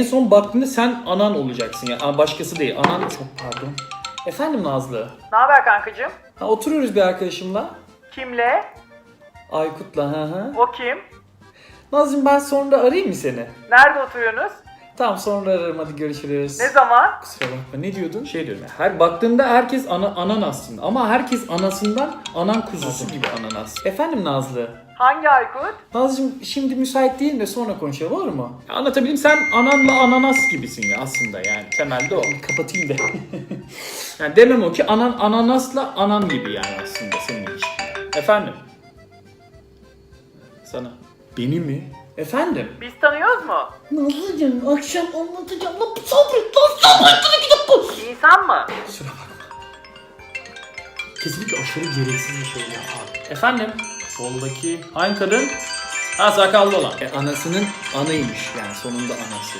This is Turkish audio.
En son baktığında sen anan olacaksın ya. Yani. Başkası değil. Anan çok pardon. Efendim Nazlı. Ne haber kankacığım? Ha, oturuyoruz bir arkadaşımla. Kimle? Aykut'la hı hı. O kim? Nazlı'cığım ben sonra arayayım mı seni? Nerede oturuyorsunuz? Tamam sonra ararım hadi görüşürüz. Ne zaman? Kusura bakma ne diyordun? Şey diyorum ya, her baktığında herkes ana, anan aslında ama herkes anasından anan kuzusu gibi ananas. Efendim Nazlı? Hangi Aykut? Nazlıcığım şimdi müsait değilim de sonra konuşalım olur mu? Ya anlatabildim sen ananla ananas gibisin ya aslında yani temelde o. Kapatayım da. yani demem o ki anan ananasla anan gibi yani aslında senin ilişkin. Efendim? Sana. Beni mi? Efendim? Biz tanıyoruz mu? Nazlıcığım akşam anlatacağım. Lan sabret lan sabret. Bir dakika. İnsan mı? Kusura bakma. Kesinlikle aşırı gereksiz bir şey ya. Efendim? Soldaki hangi kadın? Ha sakallı olan. E, anasının anaymış yani sonunda anası.